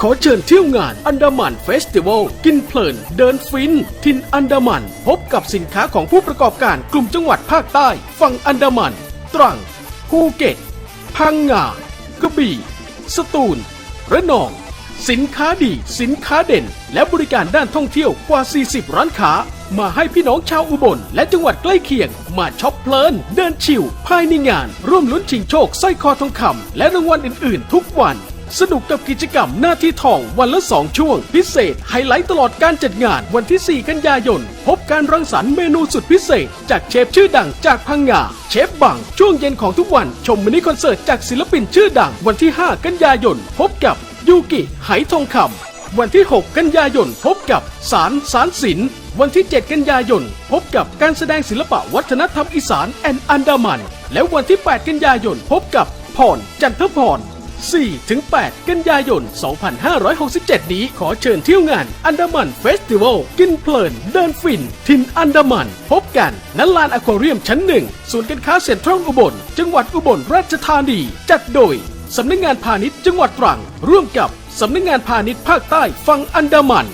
ขอเชิญเที่ยวงานอันดามันเฟสติวัลกินเพลิน เดินฟิน ทินอันดามัน พบกับสินค้าของผู้ประกอบการกลุ่มจังหวัดภาคใต้ ฝั่งอันดามัน ตรัง ภูเก็ต พังงา กระบี่ สตูล ระนอง สินค้าดี สินค้าเด่น และบริการด้านท่องเที่ยวกว่า 40 ร้านค้า มาให้พี่น้องชาวอุบล และจังหวัดใกล้เคียง มาช็อปเพลิน เดินชิวภายในงาน ร่วมลุ้นชิงโชคสร้อยคอทองคำและรางวัลอื่น ๆ ทุกวัน สนุกกับกิจกรรมหน้าที่ทองวันละ 2 ช่วง พิเศษ ไฮไลท์ตลอดการจัดงานวันที่ 4 กันยายน พบการรังสรรค์เมนูสุดพิเศษ จากเชฟชื่อดังจากพังงาเชฟบังช่วงเย็นของทุกวันชมมินิคอนเสิร์ตจากศิลปินชื่อดังวันที่ 5 กันยายน พบกับยูกิไหทองคำ วันที่ 6 กันยายนพบกับสารสารศิลป์วันที่ 7 กันยายนพบกับการแสดงศิลปะวัฒนธรรมอีสานแอนอันดามัน และวันที่ 8 กันยายนพบกับพรจันทพร4ถึง8กันยายน 2567 นี้ขอเชิญเที่ยวงานอันดามันเฟสติวัลกินเพลิน เดินฟิน ทินอันดามัน พบกันณลานอควาเรียมชั้นหนึ่งศูนย์การค้าเซ็นทรัลอุบล จังหวัดอุบลราชธานี จัดโดย สำนักงานพาณิชย์จังหวัดตรัง ร่วมกับ สำนักงานพาณิชย์ภาคใต้ฝั่งอันดามัน